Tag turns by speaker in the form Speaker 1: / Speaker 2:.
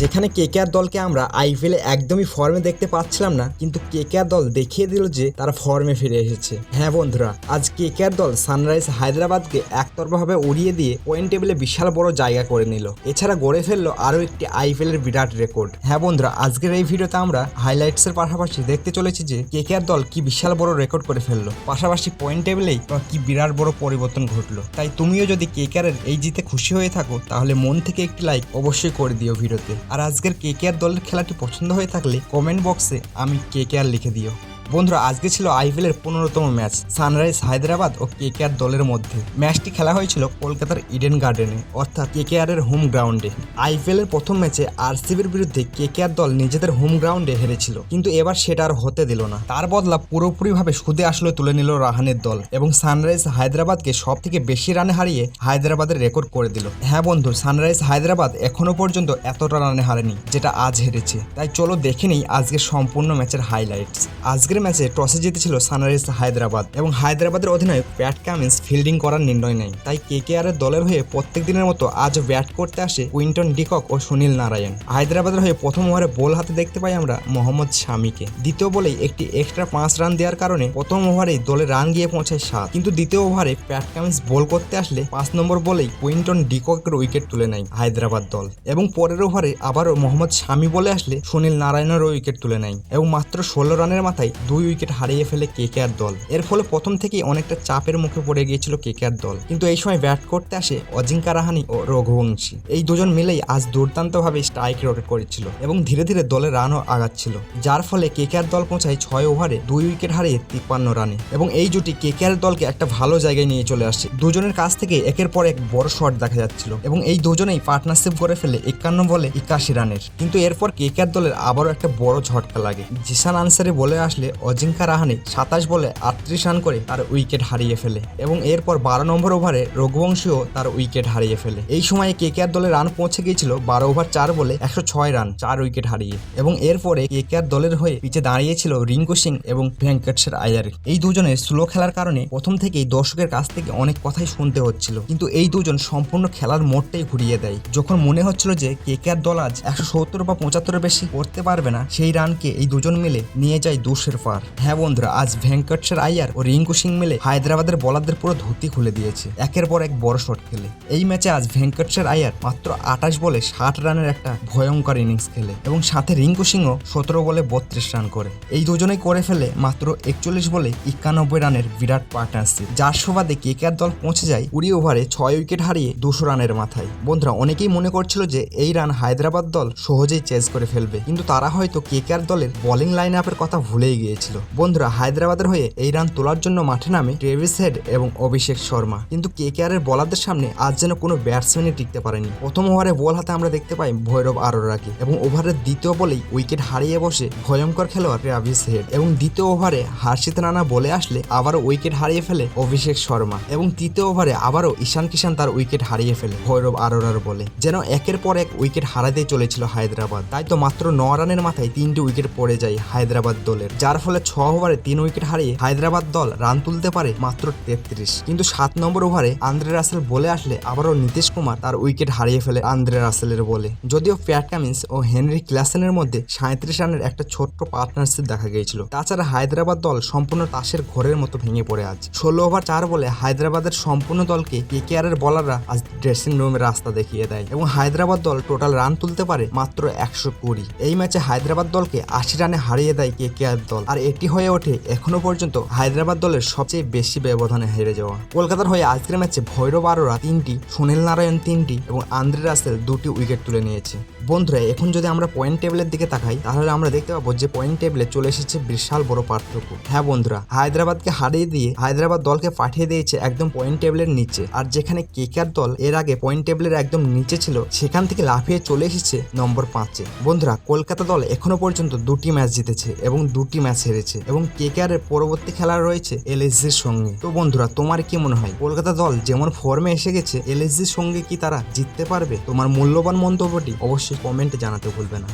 Speaker 1: যেখানে কেকেআর দলকে আমরা আইপিএলে একদমই ফর্মে দেখতে পাচ্ছিলাম না, কিন্তু কেকেআর দল দেখিয়ে দিল যে তারা ফর্মে ফিরে এসেছে। হ্যাঁ বন্ধুরা, আজ কেকেআর দল সানরাইজ হায়দ্রাবাদকে একতরফাভাবে উড়িয়ে দিয়ে পয়েন্ট টেবিলে বিশাল বড় জায়গা করে নিল। এছাড়া গড়ে ফেলল আরও একটি আইপিএল এর বিরাট রেকর্ড হ্যাঁ বন্ধুরা, আজকের এই ভিডিওতে আমরা হাইলাইটস এর পাশাপাশি দেখতে চলেছি যে কেকেআর দল কি বিশাল বড় রেকর্ড করে ফেলল, পাশাপাশি পয়েন্ট টেবিলেই কি বিরাট বড় পরিবর্তন ঘটলো। তাই তুমিও যদি কেকেআর এর এই জিতে খুশি হয়ে থাকো, তাহলে মন থেকে একটি লাইক অবশ্যই করে দিও ভিডিওতে। আর আজকের কে কে আর দলের খেলাটি পছন্দ হয়ে থাকলে কমেন্ট বক্সে আমি কে কে আর লিখে দিও। বন্ধুরা, আজকে ছিল আইপিএল এর পনেরোতম ম্যাচ, সানরাইজ হায়দ্রাবাদ ও কেকেআর দলের মধ্যে। ম্যাচটি খেলা হয়েছিল কলকাতার ইডেন গার্ডেনে, অর্থাৎ কেকেআর এর হোম গ্রাউন্ডে। আইপিএল এর প্রথম ম্যাচে আরসিবির বিরুদ্ধে কেকেআর দল নিজেদের হোম গ্রাউন্ডে হেরেছিল, কিন্তু এবার সেটা আর হতে দিল না। তার বদলা পুরোপুরিভাবে সুদে আসলে তুলে নিল রাহানের দল এবং সানরাইজ হায়দ্রাবাদকে সব থেকে বেশি রানে হারিয়ে হায়দ্রাবাদের রেকর্ড করে দিল। হ্যাঁ বন্ধু, সানরাইজ হায়দ্রাবাদ এখনও পর্যন্ত এতটা রানে হারেনি, যেটা আজ হেরেছে। তাই চলো দেখে নিই আজকের সম্পূর্ণ ম্যাচের হাইলাইটস আজকের ম্যাচে টসে জিতেছিল সানরাইজ হায়দ্রাবাদ এবং হায়দ্রাবাদের অধিনায়ক প্যাট কামিন্স ফিল্ডিং করার নির্ণয় নেয়। তাই কেকেআর এর দলের হয়ে প্রত্যেক দিনের মতো আজও ব্যাট করতে আসে কুইন্টন ডিকক ও সুনীল নারায়ণ। হায়দ্রাবাদের হয়ে প্রথম ওভারে বল হাতে দেখতে পাই আমরা মোহাম্মদ শামিকে। দ্বিতীয় বলেই একটি এক্সট্রা পাঁচ রান দেওয়ার কারণে প্রথম ওভারেই দলে রান গিয়ে পৌঁছায় সাত। কিন্তু দ্বিতীয় ওভারে প্যাট কামিন্স বল করতে আসলে পাঁচ নম্বর বলেই কুইন্টন ডিককের উইকেট তুলে নেয় হায়দ্রাবাদ দল। এবং পরের ওভারে আবারও মোহাম্মদ শামি বলে আসলে সুনীল নারায়ণেরও উইকেট তুলে নেয়। এবং মাত্র ষোলো রানের মাথায় দুই উইকেট হারিয়ে ফেলে কেকেআর দল। এর ফলে প্রথম থেকেই অনেকটা চাপের মুখে পড়ে গিয়েছিল কেকেআর দল। কিন্তু এই সময় ব্যাট করতে আসে অজিঙ্কা রাহানি ও রঘুবংশী। এই দুজন মিলেই আজ দুর্দান্তভাবে স্ট্রাইক রোটেট করেছিল এবং ধীরে ধীরে দলের রানও আগাচ্ছিল, যার ফলে কেকেআর দল পৌঁছায় ছয় ওভারে দুই উইকেট হারিয়ে তিপ্পান্ন রানে। এবং এই জুটি কেকেআর দলকে একটা ভালো জায়গায় নিয়ে চলে আসে। দুজনের কাছ থেকে একের পর এক বড় শট দেখা যাচ্ছিল এবং এই দুজনেই পার্টনারশিপ করে ফেলে একান্ন বলে একাশি রানের। কিন্তু এরপর কেকেআর দলের আবারও একটা বড় ঝটকা লাগে। জিসান আনসারি বলে আসলে অজিঙ্কা রাহানে সাতাশ বলে আটত্রিশ রান করে তার উইকেট হারিয়ে ফেলে এবং এরপর বারো নম্বর ওভারে রঘুবংশীও তার উইকেট হারিয়ে ফেলে। এই সময়ে কেকেআর দলে রান পৌঁছে গিয়েছিল বারো ওভার চার বলে একশো ছয় রান, চার উইকেট হারিয়ে এবং এরপরে কেকেআর দলের হয়ে পিছে দাঁড়িয়েছিল রিঙ্কু সিং এবং ভেঙ্কটেশ্বর আয়ার। এই দুজনের স্লো খেলার কারণে প্রথম থেকেই দর্শকের কাছ থেকে অনেক কথাই শুনতে হচ্ছিল। কিন্তু এই দুজন সম্পূর্ণ খেলার মোড়টাই ঘুরিয়ে দেয়। যখন মনে হচ্ছিল যে কেকেআর দল আজ একশো সত্তর বা পঁচাত্তরের বেশি করতে পারবে না, সেই রানকে এই দুজন মিলে নিয়ে যায় দুশের পার হ্যাঁ বন্ধুরা, আজ ভেঙ্কটেশ্বর আয়ার ও রিঙ্কু সিং মিলে হায়দ্রাবাদের বলারদের পুরো ধুতি খুলে দিয়েছে, একের পর এক বড় শট খেলে। এই ম্যাচে আজ ভেঙ্কটেশ্বর আয়ার মাত্র আঠাশ বলে ষাট রানের একটা ভয়ঙ্কর ইনিংস খেলে এবং সাথে রিঙ্কু সিংও সতেরো বলে বত্রিশ রান করে। এই দুজনেই করে ফেলে মাত্র একচল্লিশ বলে একানব্বই রানের বিরাট পার্টনারশিপ, যার সুবাদে কেকেআর দল পৌঁছে যায় কুড়ি ওভারে ছয় উইকেট হারিয়ে দুশো রানের মাথায়। বন্ধুরা, অনেকেই মনে করছিল যে এই রান হায়দ্রাবাদ দল সহজেই চেজ করে ফেলবে, কিন্তু তারা হয়তো কেকেআর দলের বোলিং লাইন আপের কথা ভুলেই গিয়েছিল বন্ধুরা, হায়দ্রাবাদের হয়ে এই রান তোলার জন্য মাঠে নামে ট্রেভিস হেড এবং অভিষেক শর্মা। কিন্তু কেকেআর এর বলারদের সামনে আজ যেন কোনো ব্যাটসম্যানই টিকতে পারেনি। প্রথম ওভারে বল হাতে আমরা দেখতে পাই ভৈরব আরোরাকে এবং ওভারের দ্বিতীয় বলেই উইকেট হারিয়ে বসে ভয়ঙ্কর খেলোয়াড় ট্রেভিস হেড এবং দ্বিতীয় ওভারে হার্ষিত রানা বলে আসলে আবারও উইকেট হারিয়ে ফেলে অভিষেক শর্মা এবং তৃতীয় ওভারে আবারও ঈশান কিষান তার উইকেট হারিয়ে ফেলে ভৈরব আরোরার বলে। যেন একের পর এক উইকেট হারাতে চলেছিল হায়দ্রাবাদ। তাই তো মাত্র ন রানের মাথায় তিনটি উইকেট পড়ে যায় হায়দ্রাবাদ দলের, যার ফলে ছ ওভারে তিন উইকেট হারিয়ে হায়দ্রাবাদ দল রান তুলতে পারে মাত্র তেত্রিশ। কিন্তু সাত নম্বর ওভারে আন্দ্রে রাসেল বলে আসলে আবারও নীতিশ কুমার তার উইকেট হারিয়ে ফেলে আন্দ্রে রাসেলের বলে। যদিও প্যাট কামিন্স ও হেনরি ক্লাসেনের মধ্যে সাঁত্রিশ রানের একটা ছোট্ট পার্টনারশিপ দেখা গিয়েছিল। তাছাড়া হায়দ্রাবাদ দল সম্পূর্ণ তাসের ঘরের মতো ভেঙে পড়ে আছে ষোলো ওভার চার বলে হায়দ্রাবাদের সম্পূর্ণ দলকে কেকেআর এর বলাররা আজ ড্রেসিং রুমের রাস্তা দেখিয়ে দেয় এবং হায়দ্রাবাদ দল টোটাল রান তুলতে পারে মাত্র একশো কুড়ি। এই ম্যাচে হায়দ্রাবাদ দলকে আশি রানে হারিয়ে দেয় কেকেআর দল। আর এটি হয়ে ওঠে এখনও পর্যন্ত হায়দ্রাবাদ দলের সবচেয়ে বেশি ব্যবধানে হেরে যাওয়া। কলকাতার হয়ে আজকের ম্যাচে ভৈরব আরোরা তিনটি, সুনীল নারায়ণ তিনটি এবং আন্দ্রে রাসেল দুটি উইকেট তুলে নিয়েছে। বন্ধুরা, এখন যদি আমরা পয়েন্ট টেবিলের দিকে তাকাই, তাহলে আমরা দেখতে পাবো যে পয়েন্ট টেবিলে চলে এসেছে বিশাল বড় পার্থক্য। হ্যাঁ বন্ধুরা, হায়দ্রাবাদকে হারিয়ে দিয়ে হায়দ্রাবাদ দলকে পাঠিয়ে দিয়েছে একদম পয়েন্ট টেবিলের নিচে। আর যেখানে কেকার দল এর আগে পয়েন্ট টেবিলের একদম নিচে ছিল, সেখান থেকে লাফিয়ে চলে এসেছে নম্বর পাঁচে বন্ধুরা, কলকাতা দল এখনও পর্যন্ত দুটি ম্যাচ জিতেছে এবং দুটি ম্যাচ হেরেছে এবং কেকেআর এর পরবর্তী খেলা রয়েছে এলএসজির সঙ্গে। তো বন্ধুরা, তোমার কি মনে হয়? কলকাতা দল যেমন ফর্মে এসে গেছে, এলএসজির সঙ্গে কি তারা জিততে পারবে? তোমার মূল্যবান মন্তব্যটি অবশ্যই কমেন্টে জানাতে ভুলবে না।